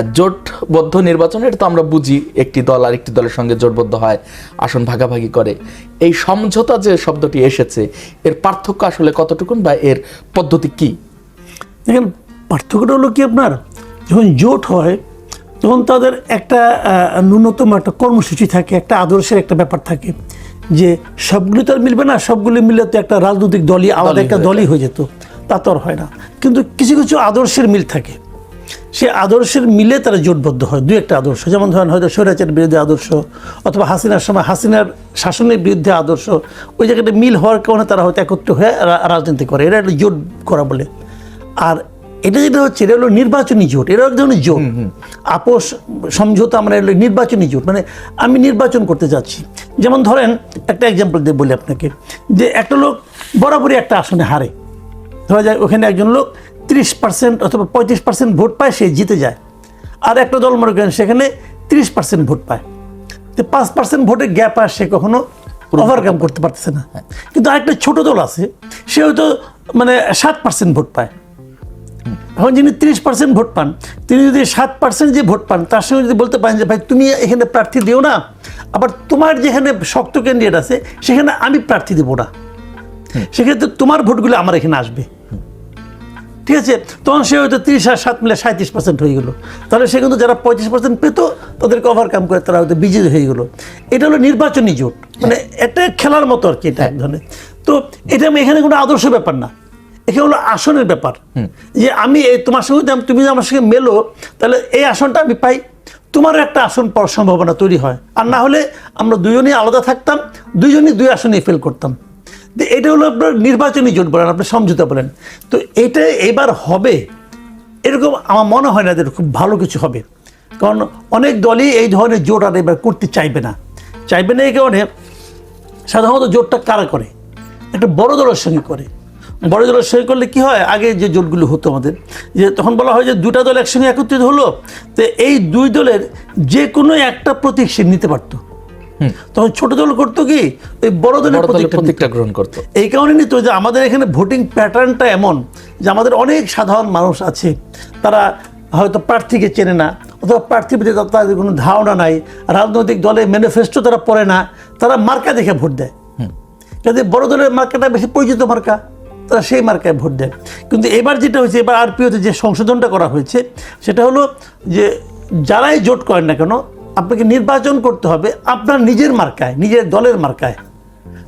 জোটবদ্ধ নির্বাচন এটা তো আমরা বুঝি একটি দল আর একটি দলের সঙ্গে জোটবদ্ধ হয় আসন ভাগাভাগি করে। এই সমঝোতা যে শব্দটি এসেছে এর পার্থক্য আসলে কতটুকুন বা এর পদ্ধতি কি? দেখেন পার্থক্যটা হলো কি আপনার? যখন জোট হয় তখন তাদের একটা ন্যূনতম একটা কর্মসূচি থাকে একটা আদর্শের একটা ব্যাপার থাকে যে সবগুলি তো আর মিলবে না সবগুলি মিলে তো একটা রাজনৈতিক দলই আলাদা একটা দলই হয়ে যেত। তা তো আর হয় না। কিন্তু কিছু কিছু আদর্শের মিল থাকে। সে আদর্শের মিলে তারা জোটবদ্ধ হয় দুই একটা আদর্শ। যেমন ধরেন হয়তো স্বৈরাচার বিরুদ্ধে আদর্শ অথবা হাসিনার সময় হাসিনার শাসনের বিরুদ্ধে আদর্শ ওই জায়গাটা মিল হওয়ার কারণে তারা হয়তো একত্র হয়ে রাজনীতি করে। এটা একটা জোট করা বলে। আর এটা যেটা হচ্ছে এটা হলো নির্বাচনী জোট। এটা এক ধরনের জোট। আপোষ সমঝোতা আমরা এলো নির্বাচনী জোট। মানে আমি নির্বাচন করতে যাচ্ছি। যেমন ধরেন একটা এক্সাম্পল দিয়ে বলি আপনাকে। যে একটা লোক বরাবরই একটা আসনে হারে। ধরা যায় ওখানে একজন লোক তিরিশ পার্সেন্ট অথবা পঁয়ত্রিশ পার্সেন্ট ভোট পায় সে জিতে যায়। আর একটা দল মনে করেন সেখানে তিরিশ পার্সেন্ট ভোট পায়। তো পাঁচ পার্সেন্ট ভোটের গ্যাপ আর সে কখনো ওভারকাম করতে পারতেছে না। কিন্তু আরেকটা ছোট দল আছে সে হয়তো মানে সাত পার্সেন্ট ভোট পায়। এখন যিনি তিরিশ পার্সেন্ট ভোট পান তিনি যদি সাত পার্সেন্ট যে ভোট পান তার সঙ্গে যদি বলতে পারেন যে ভাই তুমি এখানে প্রার্থী দিও না আবার তোমার যেখানে শক্ত ক্যান্ডিডেট আছে সেখানে আমি প্রার্থী দেবো না। সেক্ষেত্রে তোমার ভোটগুলো আমার এখানে আসবে। ঠিক আছে তখন সে হয়তো তিরিশ আর সাত মিলে সাঁত্রিশ পার্সেন্ট হয়ে গেলো। তাহলে সে কিন্তু যারা পঁয়ত্রিশ পার্সেন্ট পেতো তাদেরকে ওভারকাম করে তারা হয়তো বিজয়ী হয়ে গেলো। এটা হলো নির্বাচনী জোট মানে একটা খেলার মতো আর কি এটা এক ধরনের। তো এটা আমি এখানে কোনো আদর্শ ব্যাপার না এখানে হলো আসনের ব্যাপার। যে আমি এই তোমার সঙ্গে তুমি যদি আমার সঙ্গে মেলো তাহলে এই আসনটা আমি পাই। তোমারও একটা আসন পাওয়ার সম্ভাবনা তৈরি হয়। আর না হলে আমরা দুজনেই আলাদা থাকতাম দুজনেই দুই আসনে ফেল করতাম। এটা হলো আপনার নির্বাচনী জোট বলেন, আপনি সমঝোতা বলেন। তো এটা এবার হবে, এরকম আমার মনে হয় না যে খুব ভালো কিছু হবে। কারণ অনেক দলই এই ধরনের জোট আর এবার করতে চাইবে না। চাইবে না এই কারণে সাধারণত জোটটা কারা করে? একটা বড় দলের সঙ্গে করে। বড় দলের সঙ্গে করলে কি হয়? আগে যে জোটগুলো হতো আমাদের, যে তখন বলা হয় যে দুটা দল একসঙ্গে একত্রিত হলো, তো এই দুই দলের যে কোনো একটা প্রতীক সে নিতে পারতো। তখন ছোট দল করতো কি? ওই বড় দলের প্রতীকটা গ্রহণ করতো। এই কারণে নিত যে আমাদের এখানে ভোটিং প্যাটার্নটা এমন যে আমাদের অনেক সাধারণ মানুষ আছে তারা হয়তো প্রার্থীকে চেনে না অথবা প্রার্থীর প্রতি তাদের কোনো ধারণা নাই রাজনৈতিক দলে ম্যানিফেস্টো তারা পড়ে না তারা মার্কা দেখে ভোট দেয়। যাতে বড় দলের মার্কাটা বেশি পরিচিত মার্কা তারা সেই মার্কায় ভোট দেয়। কিন্তু এবার যেটা হয়েছে এবার আরপিওতে যে সংশোধনটা করা হয়েছে সেটা হলো যে যারাই জোট করেন না কেন আপনাকে নির্বাচন করতে হবে আপনার নিজের মার্কায় নিজের দলের মার্কায়।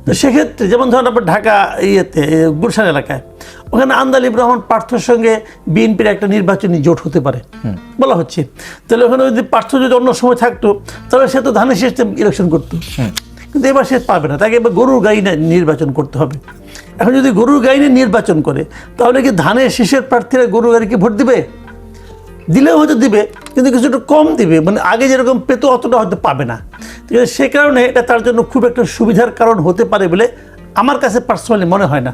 তো সেক্ষেত্রে যেমন ধরেন আপনার ঢাকা ইয়েতে গুলশান এলাকায় ওখানে আন্দালিব রহমান পার্থর সঙ্গে বিএনপির একটা নির্বাচনী জোট হতে পারে। বলা হচ্ছে। তাহলে ওখানে যদি পার্থ যদি অন্য সময় থাকতো তাহলে সে তো ধানের সিস্টেম ইলেকশন করতো। কিন্তু এবার সে পাবে না তাকে এবার গরুর গাড়ি নির্বাচন করতে হবে। এখন যদি গরুর গাড়ি নিয়ে নির্বাচন করে তাহলে কি ধানের শীষের প্রার্থীরা গরুর গাড়িকে ভোট দিবে? দিলেও হয়তো দিবে কিন্তু কিছুটা কম দিবে। মানে আগে যেরকম পেত অতটা হয়তো পাবে না। ঠিক আছে সে কারণে এটা তার জন্য খুব একটা সুবিধার কারণ হতে পারে বলে আমার কাছে পার্সোনালি মনে হয় না।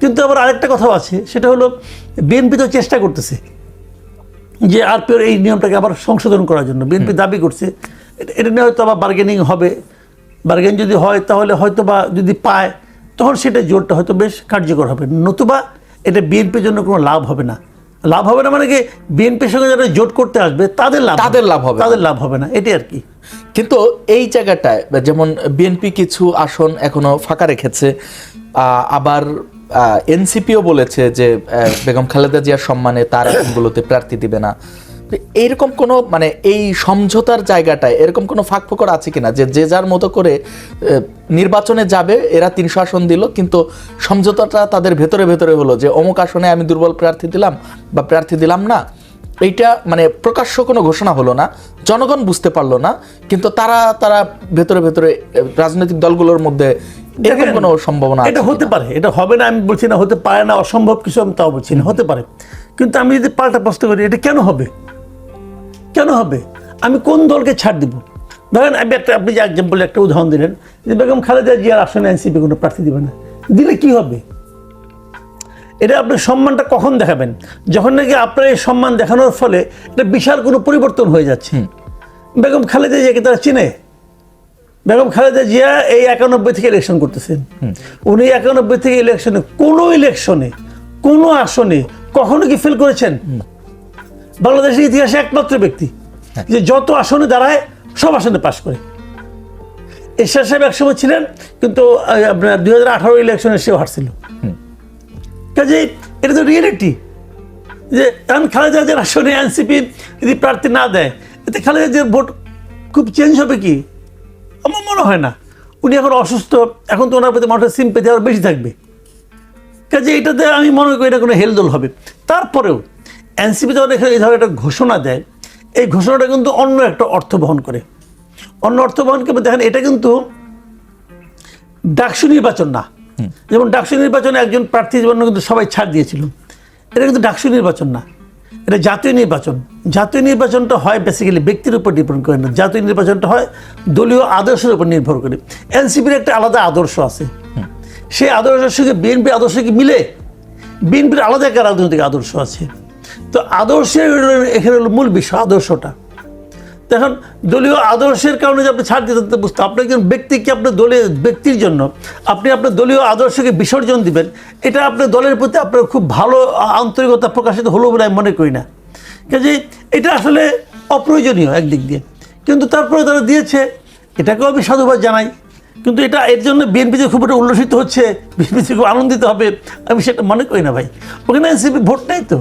কিন্তু আবার আরেকটা কথাও আছে সেটা হলো বিএনপি তো চেষ্টা করতেছে যে আর আরপিওর এই নিয়মটাকে আবার সংশোধন করার জন্য। বিএনপি দাবি করছে এটা- এটা নিয়ে হয়তো আবার বার্গেনিং হবে। বার্গেন যদি হয় তাহলে হয়তো বা যদি পায় তখন সেটা জোরটা হয়তো বেশ কার্যকর হবে। নতুবা এটা বিএনপির জন্য কোনো লাভ হবে না। লাভ হবে না মানে কি বিএনপির সঙ্গে যারা জোট করতে আসবে তাদের লাভ তাদের লাভ হবে তাদের লাভ হবে না এটি আর কি। কিন্তু এই জায়গাটায় যেমন বিএনপি কিছু আসন এখনও ফাঁকা রেখেছে আহ, আবার এনসিপিও বলেছে যে বেগম খালেদা জিয়ার সম্মানে তার আসনগুলোতে প্রার্থী দিবে না। তো এইরকম কোনো মানে এই সমঝোতার জায়গাটায় এরকম কোনো ফাঁক ফোকর আছে কিনা? যে যে যার মতো করে নির্বাচনে যাবে এরা তিনশো আসন দিল কিন্তু সমঝোতাটা তাদের ভেতরে ভেতরে হলো যে অমুক আসনে আমি দুর্বল প্রার্থী দিলাম বা প্রার্থী দিলাম না। এইটা মানে প্রকাশ্য কোনো ঘোষণা হলো না জনগণ বুঝতে পারল না কিন্তু তারা তারা ভেতরে ভেতরে রাজনৈতিক দলগুলোর মধ্যে এরকম কোনো সম্ভাবনা এটা হতে পারে এটা হবে না আমি বলছি না হতে পারে না অসম্ভব কিছু আমি তাও বলছি না হতে পারে। কিন্তু আমি যদি পাল্টা প্রশ্ন করি এটা কেন হবে? কেন হবে? আমি কোন দলকে ছাড় দিব? ধরেন আমি একটা আপনি যে এক্সাম্পল একটা উদাহরণ দিলেন যে বেগম খালেদা জিয়ার আসনে এনসিপি কোনো প্রার্থী দিবে না। দিলে কি হবে? এটা আপনি সম্মানটা কখন দেখাবেন? যখন নাকি আপনার এই সম্মান দেখানোর ফলে এটা বিশাল কোনো পরিবর্তন হয়ে যাচ্ছে। বেগম খালেদা জিয়াকে তারা চিনে? বেগম খালেদা জিয়া এই একানব্বই থেকে ইলেকশন করতেছেন। উনি একানব্বই থেকে ইলেকশনে কোনো ইলেকশনে কোনো আসনে কখনো কি ফেল করেছেন? বাংলাদেশের ইতিহাসে একমাত্র ব্যক্তি যে যত আসনে দাঁড়ায় সব আসনে পাশ করে। এরশাদ সাহেব একসময় ছিলেন কিন্তু আপনার দুই হাজার আঠারো ইলেকশনে সেও হারছিল। কাজে এটা তো রিয়েলিটি যে এখন খালেদা জিয়ার আসনে এনসিপি যদি প্রার্থী না দেয় এতে খালেদা জিয়ার ভোট খুব চেঞ্জ হবে কি? আমার মনে হয় না। উনি এখন অসুস্থ এখন তো ওনার প্রতি মানুষের সিম্পেথি আরও বেশি থাকবে। কাজে এটাতে আমি মনে করি এটা কোনো হেলদোল হবে। তারপরেও এনসিপি যখন এখানে এই ধরনের একটা ঘোষণা দেয় এই ঘোষণাটা কিন্তু অন্য একটা অর্থ বহন করে। অন্য অর্থ বহন করে দেখেন এটা কিন্তু ডাকসু নির্বাচন না। যেমন ডাকসু নির্বাচনে একজন প্রার্থীর জন্য কিন্তু সবাই ছাড় দিয়েছিল। এটা কিন্তু ডাকসু নির্বাচন না। এটা জাতীয় নির্বাচন। জাতীয় নির্বাচনটা হয় বেসিক্যালি ব্যক্তির উপর ডিপেন্ড করে না। জাতীয় নির্বাচনটা হয় দলীয় আদর্শের উপর নির্ভর করে। এনসিপির একটা আলাদা আদর্শ আছে। সেই আদর্শের সঙ্গে বিএনপির আদর্শ কি মিলে বিএনপির আলাদা একটা রাজনৈতিক আদর্শ আছে। তো আদর্শের এখানে হলো মূল বিষয়, আদর্শটা। দেখুন দলীয় আদর্শের কারণে যে আপনি ছাড় দিতে বুঝতে আপনি একজন ব্যক্তিকে আপনার দলীয় ব্যক্তির জন্য আপনি আপনার দলীয় আদর্শকে বিসর্জন দিবেন, এটা আপনার দলের প্রতি আপনার খুব ভালো আন্তরিকতা প্রকাশিত হলো বলে আমি মনে করি না। কাজে এটা আসলে অপ্রয়োজনীয় একদিক দিয়ে। কিন্তু তারপরে তারা দিয়েছে, এটাকেও আমি সাধুবাদ জানাই। কিন্তু এটা এর জন্য বিএনপি যে খুব একটা উল্লসিত হচ্ছে বিএনপিতে খুব আনন্দিত হবে, আমি সেটা মনে করি না ভাই। ওখানে এনসিপি ভোট নেই তো।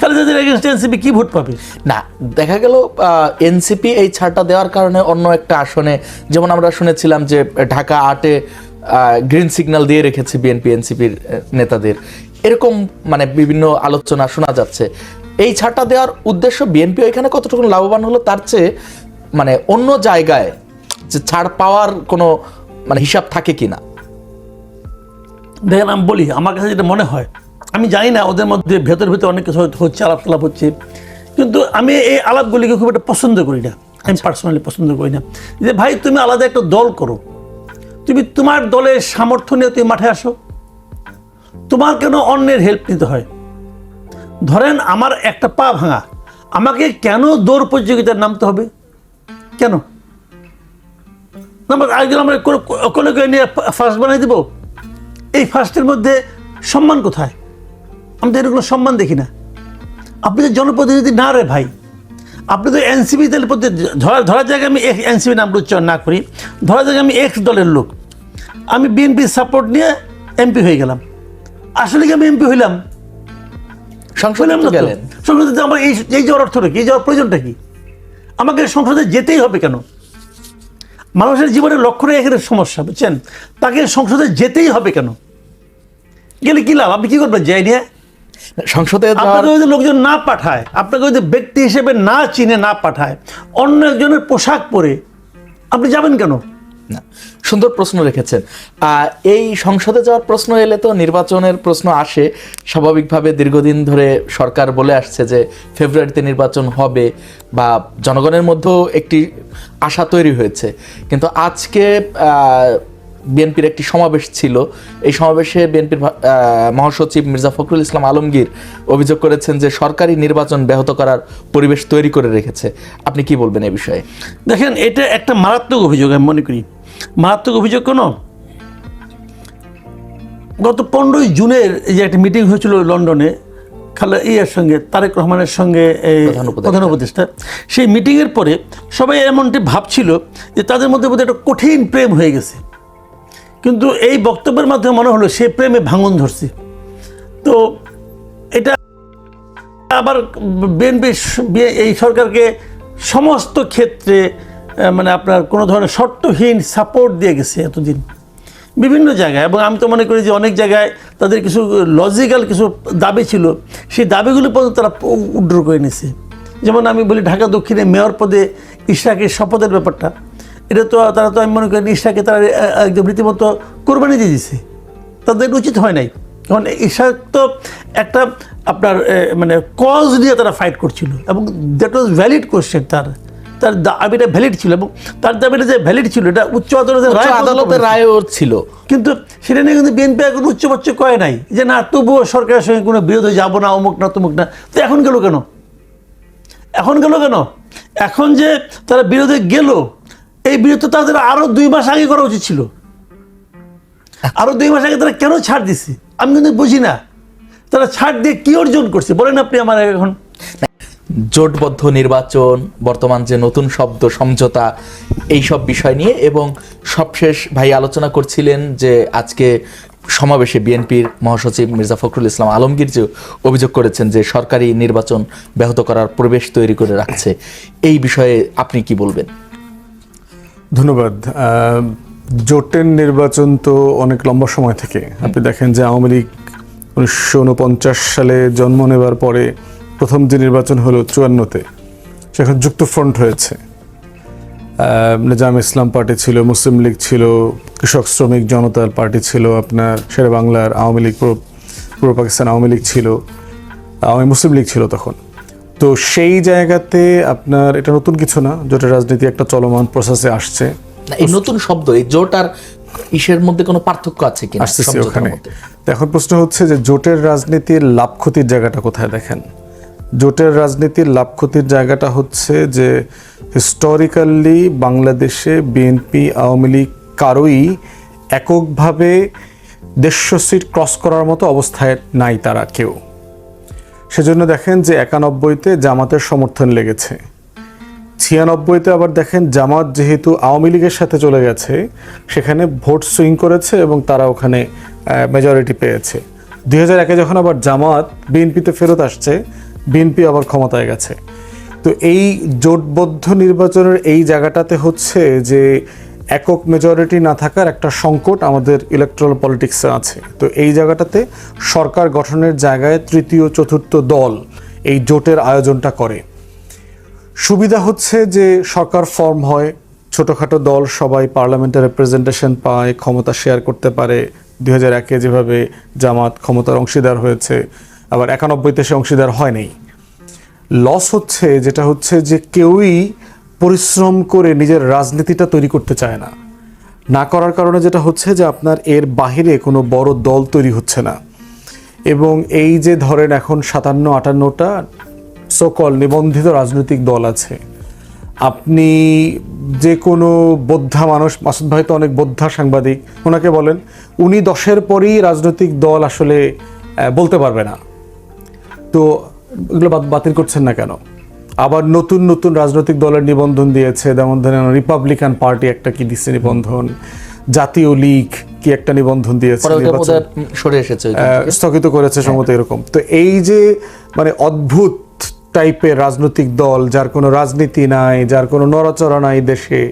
খালেদাদের এগেনস্ট এনসিপি কী ভোট পাবে? না দেখা গেল এনসিপি এই ছাড়টা দেওয়ার কারণে অন্য একটা আসনে যেমন আমরা শুনেছিলাম যে ঢাকা আটে গ্রিন সিগন্যাল দিয়ে রেখেছে বিএনপি এনসিপির নেতাদের। এরকম মানে বিভিন্ন আলোচনা শোনা যাচ্ছে। এই ছাড়টা দেওয়ার উদ্দেশ্য বিএনপি এখানে কতটুকু লাভবান হলো তার চেয়ে মানে অন্য জায়গায় যে ছাড় পাওয়ার কোনো মানে হিসাব থাকে কিনা? দেখেন আমি বলি আমার কাছে যেটা মনে হয় আমি জানি না ওদের মধ্যে ভেতর ভেতর অনেক কিছু হচ্ছে আলাপ টালাপ হচ্ছে। কিন্তু আমি এই আলাপগুলিকে খুব একটা পছন্দ করি না। আমি পার্সোনালি পছন্দ করি না। যে ভাই তুমি আলাদা একটা দল করো। তুমি তোমার দলের সামর্থ্য নিয়ে তুমি মাঠে আসো। তোমার কেন অন্যের হেল্প নিতে হয়? ধরেন আমার একটা পা ভাঙা। আমাকে কেন দৌড় প্রতিযোগিতায় নামতে হবে? কেন? নাম্বার আরেকজন আমরা করে নিয়ে ফার্স্ট বানিয়ে দেবো। এই ফার্স্টের মধ্যে সম্মান কোথায়? আমি তো এরকম সম্মান দেখি না। আপনি তো জনপ্রতিনিধি না রে ভাই। আপনি তো এনসিপি দলের প্রতি ধরা ধরা জায়গায় আমি এনসিপি নাম উচ্চারণ না করি। ধরা জায়গায় আমি এক্স দলের লোক। আমি বিএনপির সাপোর্ট নিয়ে এমপি হয়ে গেলাম। আসলে কি আমি এমপি হইলাম? সংসদে গেলেন। সংসদে আমার এই এই যাওয়ার অর্থটা কি? এই যাওয়ার প্রয়োজনটা কি? আমাকে সংসদে যেতেই হবে কেন? মানুষের জীবনের লক্ষ্যটাই এখানে সমস্যা বুঝছেন? তাকে সংসদে যেতেই হবে কেন? গেলে কী লাভ? আপনি কী করবেন? যাই নিয়ে সংসদে আপনাকে যদি লোকজন না পাঠায় আপনাকে যদি ব্যক্তি হিসেবে না চিনে না পাঠায় অন্য একজনের পোশাক পরে আপনি যাবেন কেন? না সুন্দর প্রশ্ন রেখেছেন। এই সংসদে যাওয়ার প্রশ্ন এলে তো নির্বাচনের প্রশ্ন আসে। স্বাভাবিকভাবে দীর্ঘদিন ধরে সরকার বলে আসছে যে ফেব্রুয়ারিতে নির্বাচন হবে বা জনগণের মধ্যেও একটি আশা তৈরি হয়েছে। কিন্তু আজকে বিএনপির একটি সমাবেশ ছিল। এই সমাবেশে বিএনপির মহাসচিব মির্জা ফখরুল ইসলাম আলমগীর অভিযোগ করেছেন যে সরকারি নির্বাচন ব্যাহত করার পরিবেশ তৈরি করে রেখেছে। আপনি কি বলবেন এই বিষয়ে? দেখেন এটা একটা মারাত্মক অভিযোগ আমি মনে করি। মারাত্মক অভিযোগ কোনো? গত পনেরোই জুনের এই যে একটা মিটিং হয়েছিল লন্ডনে খালা ইয়ের সঙ্গে তারেক রহমানের সঙ্গে এই প্রধান উপদেষ্টা সেই মিটিংয়ের পরে সবাই এমনটি ভাবছিল যে তাদের মধ্যে বোধহয় একটা কঠিন প্রেম হয়ে গেছে। কিন্তু এই বক্তব্যের মাধ্যমে মনে হলো সে প্রেমে ভাঙন ধরছে। তো এটা আবার বিএনপি এই সরকারকে সমস্ত ক্ষেত্রে মানে আপনার কোনো ধরনের শর্তহীন সাপোর্ট দিয়ে গেছে এতদিন। বিভিন্ন জায়গায়, এবং আমি তো মনে করি যে অনেক জায়গায় তাদের কিছু লজিক্যাল কিছু দাবি ছিল, সেই দাবিগুলো পর্যন্ত তারা উড্র করে নিছে। যেমন আমি বলি ঢাকা দক্ষিণে মেয়র পদে ইশরাকের শপথের ব্যাপারটা। এটা তো তারা তো আমি মনে করি ঈশাকে তারা একদম রীতিমতো কোরবানি দিয়ে দিছে। তাদের উচিত হয় নাই। কারণ ইশাক তো একটা আপনার মানে কজ নিয়ে তারা ফাইট করছিল এবং দ্যাট ওয়াজ ভ্যালিড কোশ্চেন তার। তার দাবিটা ভ্যালিড ছিল এবং তার দাবিটা যে ভ্যালিড ছিল এটা উচ্চ আদালতের রায় আদালতের। রায়ও ছিল। কিন্তু সেটা নিয়ে কিন্তু বিএনপি এখন উচ্চবাচ্য কয় নাই যে না তবুও সরকারের সঙ্গে কোনো বিরোধে যাব না অমুক না তমুক না। তো এখন গেল কেন? এখন গেল কেন? এখন যে তারা বিরোধে গেল এই বিরোধ তো তাদের আরও দুই মাস আগে করা উচিত ছিল। আরও দুই মাস আগে তারা কেন ছাড় দিছে? আমি কিন্তু বুঝি না। তারা ছাড় দিয়ে কি অর্জন করছে? বলেন আপনি আমার এখন। জোটবদ্ধ নির্বাচন, বর্তমান যে নতুন শব্দ সমঝোতা এই সব বিষয় নিয়ে এবং সবশেষ ভাই আলোচনা করছিলেন যে আজকে সমাবেশে বিএনপির মহাসচিব মির্জা ফখরুল ইসলাম আলমগীর যে অভিযোগ করেছেন যে সরকারি নির্বাচন ব্যাহত করার পরিবেশ তৈরি করে রাখছে, এই বিষয়ে আপনি কি বলবেন? ধন্যবাদ। জোটের নির্বাচন তো অনেক লম্বা সময় থেকে। আপনি দেখেন যে আওয়ামী লীগ উনিশশো উনপঞ্চাশ সালে জন্ম নেবার পরে প্রথম যে নির্বাচন হলো চুয়ান্নতে সেখানে যুক্তফ্রন্ট হয়েছে। নিজাম ইসলাম পার্টি ছিল মুসলিম লীগ ছিল কৃষক শ্রমিক জনতার পার্টি ছিল আপনার শেরে বাংলার আওয়ামী লীগ পূর্ব পাকিস্তান আওয়ামী লীগ ছিল আওয়ামী মুসলিম লীগ ছিল তখন। তো সেই জায়গাতে আপনার এটা নতুন কিছু না? জোটের রাজনীতি একটা চলমান প্রসেসে আসছে। এই নতুন শব্দ এই জোট আর ইসের মধ্যে কোনো পার্থক্য আছে কিনা আসতেছি ওখানে? এখন প্রশ্ন হচ্ছে যে জোটের রাজনীতির লাভ ক্ষতির জায়গাটা কোথায় দেখেন? জোটের রাজনীতির লাভ ক্ষতির জায়গাটা হচ্ছে যে হিস্টোরিক্যালি বাংলাদেশে বিএনপি আওয়ামী লীগ কারোই এককভাবে দেড়শো সিট ক্রস করার মতো অবস্থায় নাই তারা কেউ। সেজন্য দেখেন যে একানব্বইতে জামাতের সমর্থন লেগেছে। ছিয়ানব্বইতে আবার দেখেন জামাত যেহেতু আওয়ামী লীগের সাথে চলে গেছে, সেখানে ভোট সুইং করেছে এবং তারা ওখানে মেজরিটি পেয়েছে। দুই হাজার একে যখন আবার জামাত বিএনপিতে ফেরত আসছে, বিএনপি আবার ক্ষমতায় গেছে। তো এই জোটবদ্ধ নির্বাচনের এই জায়গাটাতে হচ্ছে যে একক মেজরিটি না থাকার একটা সংকট আমাদের ইলেকট্রাল পলিটিক্সে আছে। তো এই জায়গাটাতে সরকার গঠনের জায়গায় তৃতীয়, চতুর্থ দল এই জোটের আয়োজনটা করে। সুবিধা হচ্ছে যে সরকার ফর্ম হয়, ছোটোখাটো দল সবাই পার্লামেন্টে রিপ্রেজেন্টেশন পায়, ক্ষমতা শেয়ার করতে পারে। দুই হাজার একে যেভাবে জামাত ক্ষমতার অংশীদার হয়েছে, আবার একানব্বইতে সে অংশীদার হয়নি লস হচ্ছে, যেটা হচ্ছে যে কেউই পরিশ্রম করে নিজের রাজনীতিটা তৈরি করতে চায় না। না করার কারণে যেটা হচ্ছে যে আপনার এর বাহিরে কোনো বড় দল তৈরি হচ্ছে না। এবং এই যে ধরেন এখন সাতান্ন, আটান্নটা সকল নিবন্ধিত রাজনৈতিক দল আছে, আপনি যে কোনো বোদ্ধা মানুষ, মাসুদ ভাই তো অনেক বোদ্ধা সাংবাদিক, ওনাকে বলেন, উনি দশের পরেই রাজনৈতিক দল আসলে বলতে পারবে না। তো এগুলো বাতিল করছেন না কেন? আবার নতুন নতুন রাজনৈতিক দলের নিবন্ধন দিয়েছে। যেমন ধরেন রিপাবলিকান পার্টি একটা কি দিচ্ছে নিবন্ধন জাতীয় লীগ কি একটা নিবন্ধন দিয়েছে সরে এসেছে। স্থগিত করেছে সম্ভবত এরকম। তো এই যে মানে অদ্ভুত টাইপের রাজনৈতিক দল যার কোনো রাজনীতি নাই যার কোনো নড়াচড়া নাই দেশে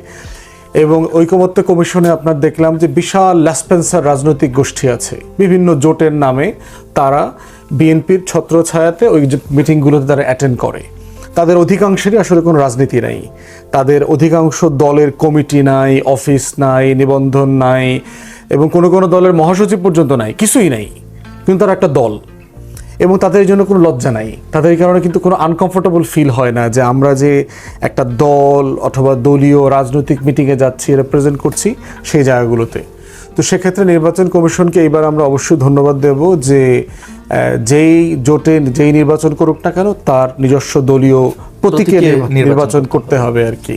এবং ঐকমত্য কমিশনে আপনার দেখলাম যে বিশাল ল্যাসপেন্সার রাজনৈতিক গোষ্ঠী আছে। বিভিন্ন জোটের নামে তারা বিএনপির ছত্রছায়াতে ওই যে মিটিংগুলোতে তারা অ্যাটেন্ড করে। তাদের অধিকাংশেরই আসলে কোনো রাজনীতি নাই। তাদের অধিকাংশ দলের কমিটি নাই, অফিস নাই, নিবন্ধন নাই এবং কোনো কোনো দলের মহাসচিব পর্যন্ত নাই, কিছুই নাই। কিন্তু তারা একটা দল। এবং তাদের জন্য কোনো লজ্জা নাই। তাদের কারণে কিন্তু কোনো আনকমফোর্টেবল ফিল হয় না যে আমরা যে একটা দল অথবা দলীয় রাজনৈতিক মিটিংয়ে যাচ্ছি রিপ্রেজেন্ট করছি সেই জায়গাগুলোতে। তো সেক্ষেত্রে নির্বাচন কমিশনকে এইবার আমরা অবশ্যই ধন্যবাদ দেব যে যেই জোটে যেই নির্বাচন করুক না কেন তার নিজস্ব দলীয় প্রতীকে নির্বাচন করতে হবে আর কি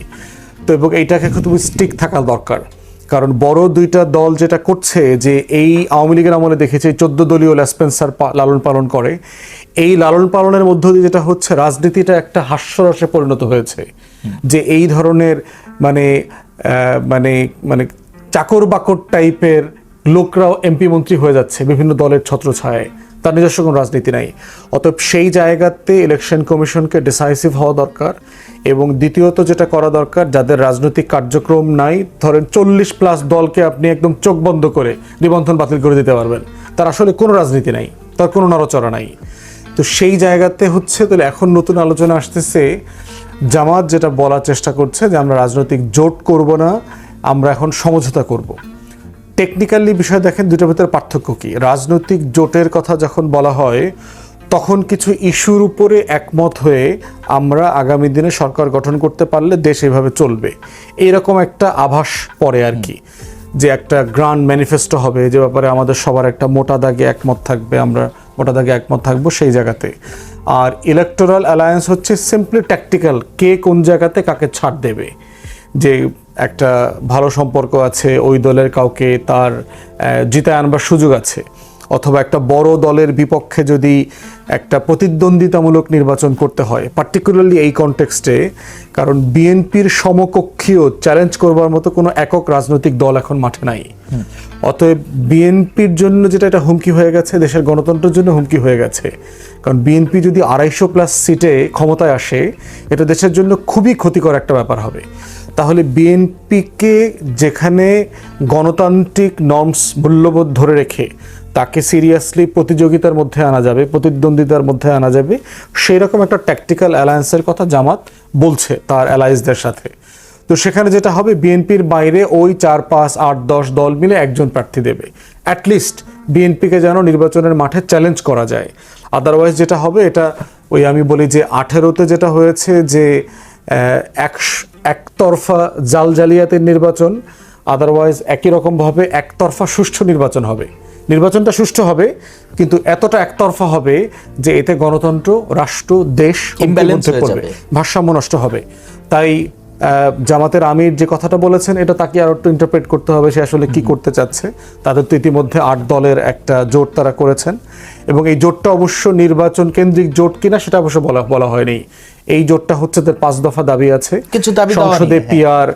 তো এবং এইটাকে খুব স্টিক থাকা দরকার। কারণ বড় দুইটা দল যেটা করছে যে এই আওয়ামী লীগের আমলে দেখেছে চোদ্দ দলীয় ল্যাসপেন্সার লালন পালন করে। এই লালন পালনের মধ্য দিয়ে যেটা হচ্ছে রাজনীতিটা একটা হাস্যরসে পরিণত হয়েছে। যে এই ধরনের মানে মানে মানে চাকর বাকর টাইপের লোকরাও এমপি মন্ত্রী হয়ে যাচ্ছে বিভিন্ন দলের ছত্রছায়ায়। তার নিজস্ব কোনো রাজনীতি নাই। অতএব সেই জায়গাতে ইলেকশন কমিশনকে ডিসাইসিভ হওয়া দরকার এবং দ্বিতীয়ত যেটা করা দরকার, যাদের রাজনৈতিক কার্যক্রম নাই, ধরেন চল্লিশ প্লাস দলকে আপনি একদম চোখ বন্ধ করে নিবন্ধন বাতিল করে দিতে পারবেন। তার আসলে কোনো রাজনীতি নাই, তার কোনো নড়চড়া নাই। তো সেই জায়গাতে হচ্ছে, তাহলে এখন নতুন আলোচনা আসতেছে, জামাত যেটা বলার চেষ্টা করছে যে আমরা রাজনৈতিক জোট করব না আমরা এখন সমঝোতা করব। টেকনিক্যালি বিষয় দেখেন দুটোর ভিতরে পার্থক্য কি? রাজনৈতিক জোটের কথা যখন বলা হয়, তখন কিছু ইস্যুর উপরে একমত হয়ে আমরা আগামী দিনে সরকার গঠন করতে পারলে দেশ এভাবে চলবে। এইরকম একটা আভাস পড়ে আর কি। যে একটা গ্রান্ড ম্যানিফেস্টো হবে, যে ব্যাপারে আমাদের সবার একটা মোটা দাগে একমত থাকবে, আমরা মোটা দাগে একমত থাকব সেই জায়গাতে। আর ইলেকটোরাল অ্যালায়েন্স হচ্ছে সিম্পলি ট্যাকটিক্যাল কে কোন জায়গাতে কাকে ছাড় দেবে। যে একটা ভালো সম্পর্ক আছে ওই দলের কাউকে তার জিতায় আনবার সুযোগ আছে। অথবা একটা বড় দলের বিপক্ষে যদি একটা প্রতিদ্বন্দ্বিতামূলক নির্বাচন করতে হয় পার্টিকুলারলি এই কনটেক্সটে কারণ বিএনপির সমকক্ষীয় চ্যালেঞ্জ করবার মতো কোনো একক রাজনৈতিক দল এখন মাঠে নাই। অতএব বিএনপির জন্য যেটা এটা হুমকি হয়ে গেছে দেশের গণতন্ত্রের জন্য হুমকি হয়ে গেছে। কারণ বিএনপি যদি আড়াইশো প্লাস সিটে ক্ষমতায় আসে এটা দেশের জন্য খুবই ক্ষতিকর একটা ব্যাপার হবে। তাহলে বিএনপিকে যেখানে গণতান্ত্রিক নর্মস মূল্যবোধ ধরে রেখে তাকে সিরিয়াসলি প্রতিযোগিতার মধ্যে আনা যাবে, প্রতিদ্বন্দ্বিতার মধ্যে আনা যাবে সেই রকম একটা ট্যাকটিক্যাল অ্যালায়েন্সের কথা জামাত বলছে তার অ্যালায়েন্সদের সাথে। তো সেখানে যেটা হবে, বিএনপির বাইরে ওই চার, পাঁচ, আট, দশ দল মিলে একজন প্রার্থী দেবে। অ্যাটলিস্ট বিএনপিকে যেন নির্বাচনের মাঠে চ্যালেঞ্জ করা যায়। আদারওয়াইজ যেটা হবে, এটা ওই আমি বলি যে আঠেরোতে যেটা হয়েছে যে এক একতরফা জাল জালিয়াতের নির্বাচন আদারওয়াইজ একই রকমভাবে একতরফা সুষ্ঠু নির্বাচন হবে। নির্বাচনটা সুষ্ঠু হবে কিন্তু এতটা একতরফা হবে যে এতে গণতন্ত্র রাষ্ট্র দেশ হয়ে পড়বে। যাবে। ভারসাম্য নষ্ট হবে। তাই জামাতের আমির যে কথাটা বলেছেন এটা তাকে আরও একটু ইন্টারপ্রেট করতে হবে সে আসলে কি করতে চাচ্ছে। তাদের তো ইতিমধ্যে আট দলের একটা জোট তারা করেছেন। এবং এই জোটটা অবশ্য নির্বাচন কেন্দ্রিক জোট কিনা সেটা অবশ্য বলা বলা হয়নি। এই জোটটা হচ্ছে তাদের পাঁচ দফা দাবি আছে। কিছু দাবি সংসদে হ্যাঁ। পিআর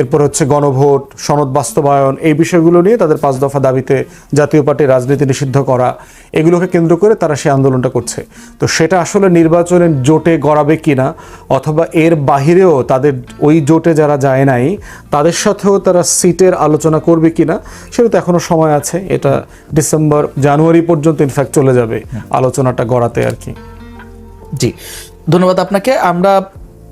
এরপর হচ্ছে গণভোট সনদ বাস্তবায়ন এই বিষয়গুলো নিয়ে তাদের পাঁচ দফা দাবিতে জাতীয় পার্টির রাজনীতি নিষিদ্ধ করা এগুলোকে কেন্দ্র করে তারা সেই আন্দোলনটা করছে। তো সেটা আসলে নির্বাচনের জোটে গড়াবে কি না অথবা এর বাহিরেও তাদের ওই জোটে যারা যায় নাই তাদের সাথেও তারা সিটের আলোচনা করবে কিনা সেটা তো এখনও সময় আছে। এটা ডিসেম্বর জানুয়ারি পর্যন্ত ইনফ্যাক্ট চলে যাবে আলোচনাটা গড়াতে আর কি। জি। ধন্যবাদ আপনাকে। আমরা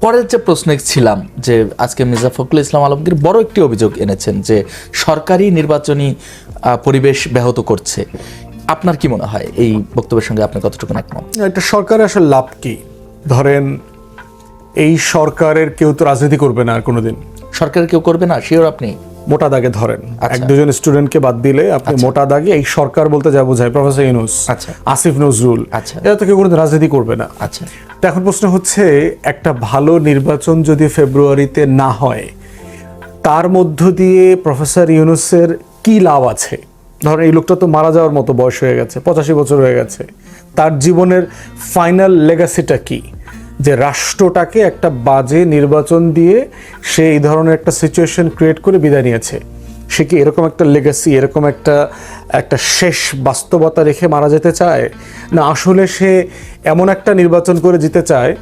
পরের যে প্রশ্নে ছিলাম যে আজকে মির্জা ফখরুল ইসলাম আলমগীর বড় একটি অভিযোগ এনেছেন যে সরকারি নির্বাচনী পরিবেশ ব্যাহত করছে। আপনার কি মনে হয় এই বক্তব্যের সঙ্গে আপনি কতটুকু একমত? এটা সরকারের আসলে লাভ কি? ধরেন এই সরকারের কেউ তো রাজনীতি করবে না আর কোনোদিন। সরকার কেউ করবে না? শিওর আপনি? মোটা দাগে ধরেন। আচ্ছা। এক দুজন স্টুডেন্টকে বাদ দিলে আপনি মোটা দাগে এই সরকার বলতে যা বোঝায় প্রফেসর ইউনুস আচ্ছা। আসিফ নজরুল আচ্ছা। এরা তো কেউ কোনোদিন রাজনীতি করবে না। আচ্ছা। তো এখন প্রশ্ন হচ্ছে, একটা ভালো নির্বাচন যদি ফেব্রুয়ারিতে না হয়, তার মধ্য দিয়ে প্রফেসর ইউনুসের কি লাভ আছে? ধরেন এই লোকটা তো মারা যাওয়ার মতো বয়স হয়ে গেছে, পঁচাশি বছর হয়ে গেছে। তার জীবনের ফাইনাল লেগাসিটা কি? যে রাষ্ট্রটাকে একটা বাজে নির্বাচন দিয়ে সে এই ধরনের একটা সিচুয়েশন ক্রিয়েট করে বিদায় নিয়েছে। সে কি এরকম একটা লেগাসি এরকম একটা একটা শেষ বাস্তবতা রেখে মারা যেতে চায়? না, আসলে সে এমন একটা নির্বাচন করে জিতে চায়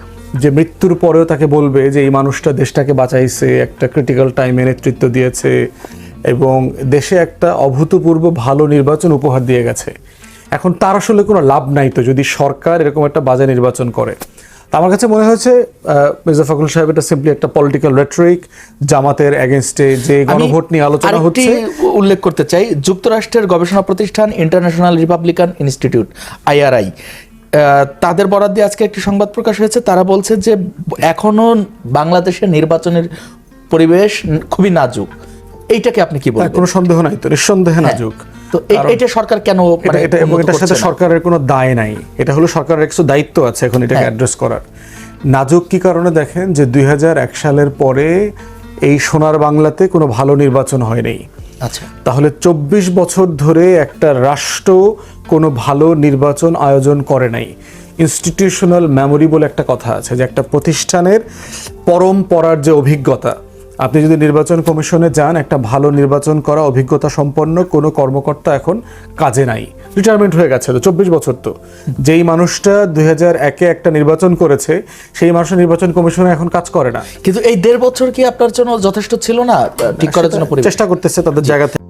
যে মৃত্যুর পরেও তাকে বলবে যে এই মানুষটা দেশটাকে বাঁচাইছে, একটা ক্রিটিক্যাল টাইমে নেতৃত্ব দিয়েছে এবং দেশে একটা অভূতপূর্ব ভালো নির্বাচন উপহার দিয়ে গেছে। এখন তার আসলে কোনো লাভ নাই তো, যদি সরকার এরকম একটা বাজে নির্বাচন করে। তা আমার কাছে মনে হয়েছে মির্জা ফখরুল সাহেব এটা সিম্পলি একটা পলিটিক্যাল রেটরিক জামাতের এগেনস্টে যে গণভোট নিয়ে আলোচনা হচ্ছে। উল্লেখ করতে চাই যুক্তরাষ্ট্রের গবেষণা প্রতিষ্ঠান ইন্টারন্যাশনাল রিপাবলিকান ইনস্টিটিউট আইআরআই তাদের বরাদ দিয়ে আজকে একটি সংবাদ প্রকাশ হয়েছে তারা বলছে যে এখনও বাংলাদেশের নির্বাচনের পরিবেশ খুবই নাজুক। এইটাকে আপনি কি বলবেন? কোনো সন্দেহ নাই তো নিঃসন্দেহে নাজুক। তো এটা সরকার কেন এটা মানে এবং এটার সাথে সরকারের কোনো দায় নাই। এটা হলো সরকারের কিছু দায়িত্ব আছে এখন এটাকে। অ্যাড্রেস করার। নাজুক কি কারণে দেখেন যে দুই হাজার এক সালের পরে এই সোনার বাংলাতে কোনো ভালো নির্বাচন হয়নি। আচ্ছা। তাহলে চব্বিশ বছর ধরে একটা রাষ্ট্র কোনো ভালো নির্বাচন আয়োজন করে নাই। ইনস্টিটিউশনাল মেমোরি বলে একটা কথা আছে যে একটা প্রতিষ্ঠানের পরম্পরার যে অভিজ্ঞতা আপনি যদি নির্বাচন কমিশনে যান একটা ভালো নির্বাচন করা অভিজ্ঞতা সম্পন্ন কোনো কর্মকর্তা এখন কাজে নাই। রিটায়ারমেন্ট হয়ে গেছে তো চব্বিশ বছর তো। যেই মানুষটা দুই হাজার একে একটা নির্বাচন করেছে সেই মানুষ নির্বাচন কমিশনে এখন কাজ করে না। কিন্তু এই দেড় বছর কি আপনার জন্য যথেষ্ট ছিল না? ঠিক করার জন্য চেষ্টা করতেছে তাদের জায়গা থেকে।